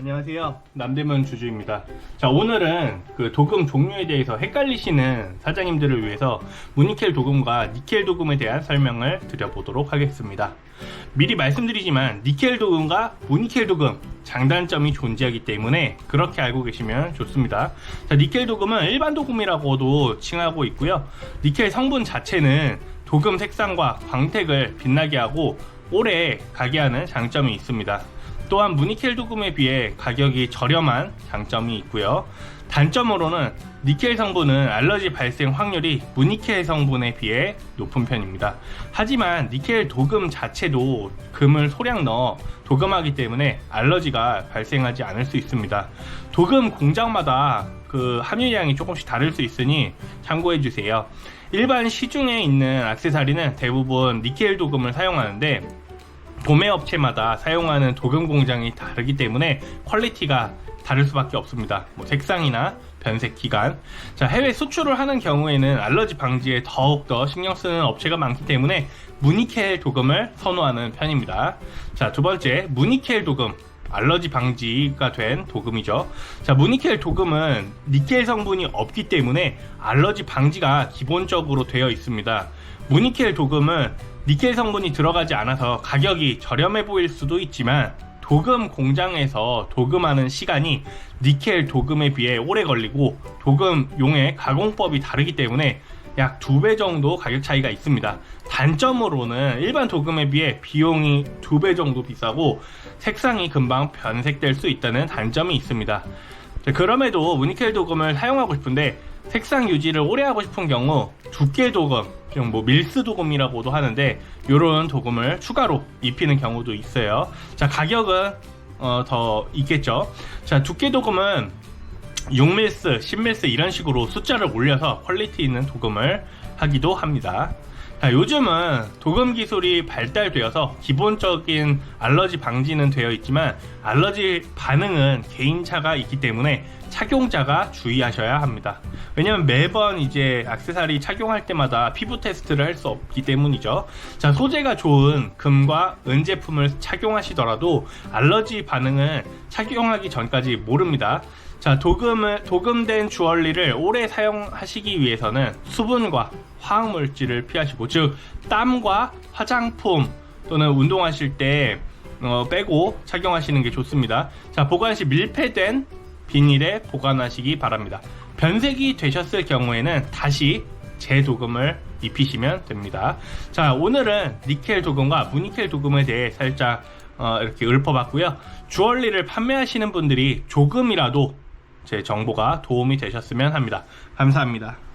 안녕하세요. 남대문 주주입니다. 자, 오늘은 그 도금 종류에 대해서 헷갈리시는 사장님들을 위해서 무니켈 도금과 니켈 도금에 대한 설명을 드려보도록 하겠습니다. 미리 말씀드리지만 니켈 도금과 무니켈 도금 장단점이 존재하기 때문에 그렇게 알고 계시면 좋습니다. 자, 니켈 도금은 일반 도금이라고도 칭하고 있고요. 니켈 성분 자체는 도금 색상과 광택을 빛나게 하고 오래 가게 하는 장점이 있습니다. 또한 무니켈 도금에 비해 가격이 저렴한 장점이 있고요. 단점으로는 니켈 성분은 알러지 발생 확률이 무니켈 성분에 비해 높은 편입니다. 하지만 니켈 도금 자체도 금을 소량 넣어 도금하기 때문에 알러지가 발생하지 않을 수 있습니다. 도금 공장마다 그 함유량이 조금씩 다를 수 있으니 참고해 주세요. 일반 시중에 있는 액세서리는 대부분 니켈 도금을 사용하는데 도매 업체마다 사용하는 도금 공장이 다르기 때문에 퀄리티가 다를 수밖에 없습니다. 뭐 색상이나 변색 기간. 자, 해외 수출을 하는 경우에는 알러지 방지에 더욱더 신경 쓰는 업체가 많기 때문에 무니켈 도금을 선호하는 편입니다. 자, 두 번째, 무니켈 도금. 알러지 방지가 된 도금이죠. 자, 무니켈 도금은 니켈 성분이 없기 때문에 알러지 방지가 기본적으로 되어 있습니다. 무니켈 도금은 니켈 성분이 들어가지 않아서 가격이 저렴해 보일 수도 있지만 도금 공장에서 도금하는 시간이 니켈 도금에 비해 오래 걸리고 도금 용의 가공법이 다르기 때문에 약 두 배 정도 가격 차이가 있습니다. 단점으로는 일반 도금에 비해 비용이 두 배 정도 비싸고 색상이 금방 변색될 수 있다는 단점이 있습니다. 자, 그럼에도 무니켈 도금을 사용하고 싶은데 색상 유지를 오래 하고 싶은 경우 두께 도금, 좀뭐 밀스 도금이라고도 하는데 이런 도금을 추가로 입히는 경우도 있어요. 자 가격은 어, 더 있겠죠. 자 두께 도금은 6밀스, 10밀스 이런 식으로 숫자를 올려서 퀄리티 있는 도금을 하기도 합니다. 자, 요즘은 도금 기술이 발달되어서 기본적인 알러지 방지는 되어 있지만 알러지 반응은 개인차가 있기 때문에 착용자가 주의하셔야 합니다. 왜냐면 매번 이제 액세서리 착용할 때마다 피부 테스트를 할 수 없기 때문이죠. 자, 소재가 좋은 금과 은 제품을 착용하시더라도 알러지 반응은 착용하기 전까지 모릅니다. 자, 도금을, 도금된 주얼리를 오래 사용하시기 위해서는 수분과 화학물질을 피하시고, 즉, 땀과 화장품 또는 운동하실 때 어, 빼고 착용하시는 게 좋습니다. 자, 보관 시 밀폐된 비닐에 보관하시기 바랍니다. 변색이 되셨을 경우에는 다시 재도금을 입히시면 됩니다. 자, 오늘은 니켈 도금과 무니켈 도금에 대해 살짝 어, 이렇게 읊어봤고요. 주얼리를 판매하시는 분들이 조금이라도 제 정보가 도움이 되셨으면 합니다. 감사합니다.